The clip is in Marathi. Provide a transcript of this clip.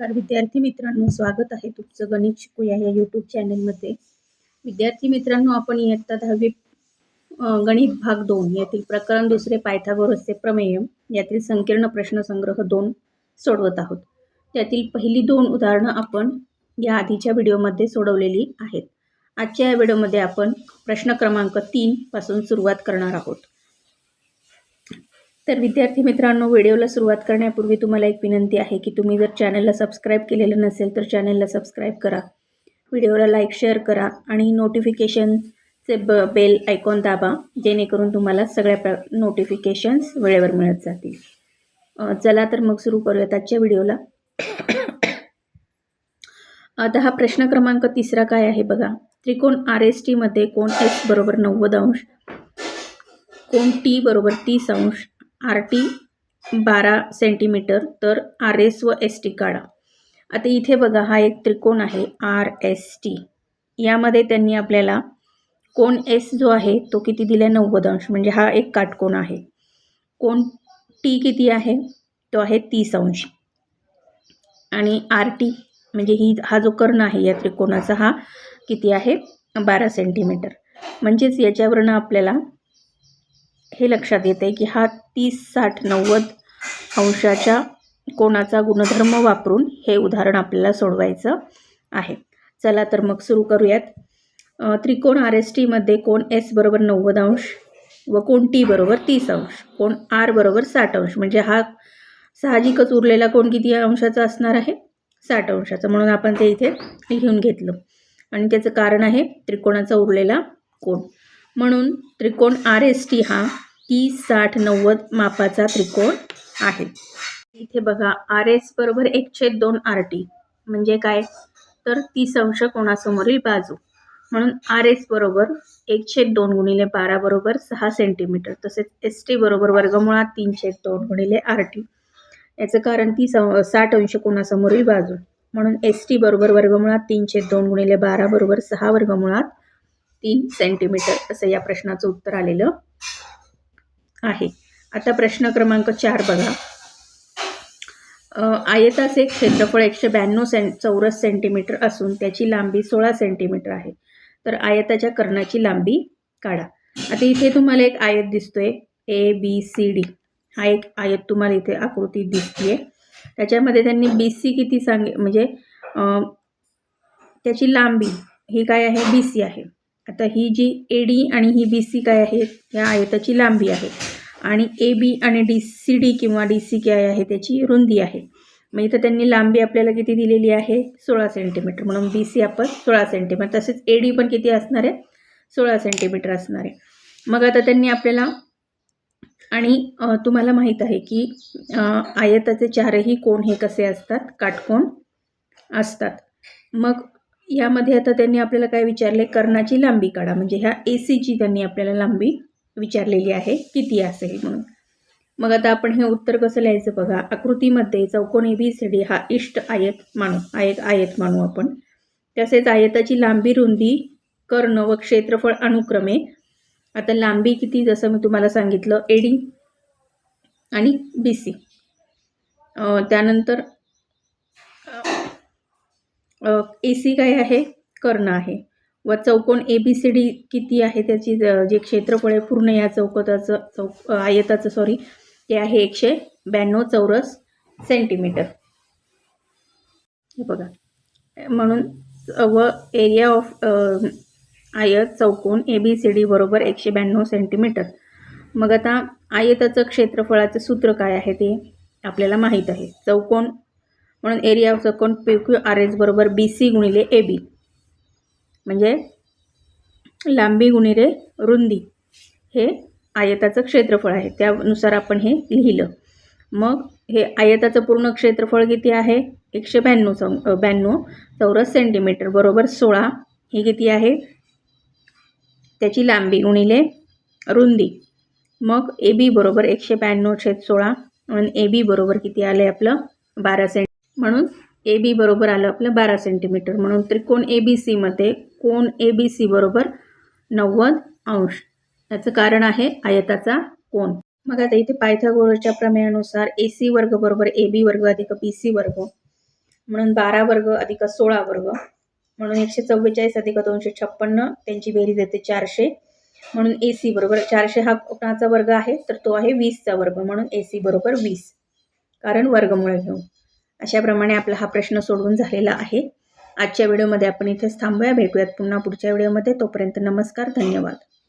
नमस्कार विद्यार्थी मित्रांनो स्वागत आहे तुमचं गणित शिकूया या यूट्यूब चॅनलमध्ये विद्यार्थी मित्रांनो आपण इयत्ता दहावी गणित भाग दोन यातील प्रकरण दुसरे पायथागोरसचे प्रमेय यातील संकीर्ण प्रश्नसंग्रह दोन सोडवत आहोत. त्यातील पहिली दोन उदाहरणं आपण या आधीच्या व्हिडिओमध्ये सोडवलेली आहेत. आजच्या या व्हिडिओमध्ये आपण प्रश्न क्रमांक तीनपासून सुरुवात करणार आहोत. तर विद्यार्थी मित्रांनो व्हिडिओला सुरुवात करण्यापूर्वी तुम्हाला एक विनंती आहे की तुम्ही जर चॅनलला सबस्क्राईब केलेलं नसेल तर चॅनलला सबस्क्राईब करा. व्हिडिओला लाईक शेअर करा आणि नोटिफिकेशनचे ब बेल आयकॉन दाबा जेणेकरून तुम्हाला सगळ्या प्र नोटिफिकेशन्स वेळेवर मिळत जातील. चला तर मग सुरू करूयात आजच्या व्हिडिओला. आता हा प्रश्न क्रमांक तिसरा काय आहे बघा. त्रिकोण आर एस टीमध्ये कोण एस बरोबर नव्वद अंश कोण टी बरोबर तीस अंश आर टी बारा सेंटीमीटर तर आर एस व एस टी काढा. आता इथे बघा हा एक त्रिकोण आहे आर एस टी यामध्ये त्यांनी आपल्याला कोण एस जो आहे तो किती दिला नव्वद अंश म्हणजे हा एक काटकोण आहे. कोण टी किती आहे? तो आहे तीस अंश. आणि आर टी म्हणजे ही हा जो कर्ण आहे या त्रिकोणाचा हा किती आहे? बारा सेंटीमीटर. म्हणजेच याच्यावरनं आपल्याला हे लक्षात येतं आहे की हा तीस साठ नव्वद अंशाच्या कोणाचा गुणधर्म वापरून हे उदाहरण आपल्याला सोडवायचं आहे. चला तर मग सुरू करूयात. त्रिकोण आर एस टीमध्ये कोण एस बरोबर नव्वद अंश व कोण टी बरोबर तीस अंश? कोण आर बरोबर साठ अंश? म्हणजे हा साहजिकच उरलेला कोण किती अंशाचा असणार आहे? साठ अंशाचा. म्हणून आपण ते इथे लिहून घेतलं. आणि त्याचं कारण आहे त्रिकोणाचा उरलेला कोण. म्हणून त्रिकोण आर एस टी हा तीस साठ नव्वद मापाचा त्रिकोण आहे. इथे बघा आर एस बरोबर एक छेद दोन आर टी. म्हणजे काय? तर तीस अंश कोणासमोरील बाजू. म्हणून आर एस बरोबर एक छेद दोन गुणिले बारा बरोबर सहा सेंटीमीटर. तसेच एस टी बरोबर वर्गमुळात तीन छेद दोन गुणिले आर टी. याचं कारण ती साठ अंश कोणासमोरील बाजू. म्हणून एस टी बरोबर वर्गमुळात तीन छेद दोन गुणिले बारा बरोबर सहा वर्गमुळात तीन सेंटीमीटर. असं या प्रश्नाचं उत्तर आलेलं आहे. आता प्रश्न क्रमांक चार बघा. आयताचे क्षेत्रफळ एकशे ब्याण्णव सें चौरस सेंटीमीटर असून त्याची लांबी सोळा सेंटीमीटर आहे. तर आयताच्या कर्णाची लांबी काढा. आता इथे तुम्हाला एक आयत दिसतोय ए बी सी डी. हा एक आयत तुम्हाला इथे आकृती दिसतीये. त्याच्यामध्ये त्यांनी बी सी किती सांगे म्हणजे त्याची लांबी ही काय आहे? बी सी आहे. आता ही जी ए डी आणि ही बी सी काय आहे? या आयताची लांबी आहे. आणि ए बी आणि डी सी डी किंवा डी सी काय आहे त्याची रुंदी आहे. मग इथं त्यांनी लांबी आपल्याला किती दिलेली आहे? सोळा सेंटीमीटर म्हणून बी सी आपण सोळा सेंटीमीटर तसेच ए डी पण किती असणार आहे? सोळा सेंटीमीटर असणार आहे. मग आता त्यांनी आपल्याला आणि तुम्हाला माहीत आहे की आयताचे चारही कोण हे कसे असतात? काटकोण असतात. मग यामध्ये आता त्यांनी आपल्याला काय विचारले? कर्णाची लांबी काढा. म्हणजे ह्या ए सीची त्यांनी आपल्याला लांबी विचारलेली आहे. किती असेल म्हणून? मग आता आपण हे उत्तर कसं लिहायचं बघा? आकृतीमध्ये चौकोन ए बी सी डी हा इष्ट आयत मानू. आयत आयत मानू आपण. तसेच आयताची लांबी रुंदी कर्ण व क्षेत्रफळ अनुक्रमे. आता लांबी किती? जसं मी तुम्हाला सांगितलं एडी आणि बी सी त्यानंतर ए सी काय आहे? कर्ण आहे. व चौकोन ए बी सी डी किती आहे त्याची? ज- जे क्षेत्रफळ आहे पूर्ण या चौकोताचं चौक आयताचं सॉरी ते आहे एकशे ब्याण्णव चौरस सेंटीमीटर हे बघा. म्हणून व एरिया ऑफ आयत चौकोन ए बी सी डी बरोबर एकशे ब्याण्णव सेंटीमीटर मग आता आयताचं क्षेत्रफळाचं सूत्र काय आहे ते आपल्याला माहीत आहे. चौकोन म्हणून एरिया ऑफ चौकोन पी क्यू आर एस बरोबर बी सी गुणिले ए बी म्हणजे लांबी गुणिले रुंदी हे आयताचं क्षेत्रफळ आहे. त्यानुसार आपण हे लिहिलं. मग हे आयताचं पूर्ण क्षेत्रफळ किती आहे? एकशे ब्याण्णव चौ ब्याण्णव चौरस सेंटीमीटर. बरोबर सोळा हे किती आहे? त्याची लांबी गुणिले रुंदी. मग ए बी बरोबर एकशे ब्याण्णव छेद सोळा. म्हणून ए बी बरोबर किती आले आपलं? बारा सेंट म्हणून ए बी बरोबर आलं आपलं बारा सेंटीमीटर म्हणून त्रिकोण ए बी सीमध्ये कोण ए बी सी बरोबर नव्वद अंश. याचं कारण आहे आयताचा कोण मग आता इथे पायथागोरसच्या प्रमेयानुसार ए सी वर्ग बरोबर ए बी वर्ग अधिक बी सी वर्ग. म्हणून बारा वर्ग अधिक सोळा वर्ग. म्हणून एकशे चव्वेचाळीस अधिक दोनशे छप्पन्न त्यांची बेरीज येते चारशे. म्हणून ए सी बरोबर चारशे हा कोणाचा वर्ग आहे तर तो आहे वीसचा वर्ग. म्हणून ए सी बरोबर वीस. कारण वर्गमुळे घेऊन अशाप्रमाणे आपला हा प्रश्न सोडवून झालेला आहे. आजच्या व्हिडिओमध्ये आपण इथेच थांबूया. भेटूयात पुन्हा पुढच्या व्हिडिओमध्ये. तोपर्यंत नमस्कार धन्यवाद.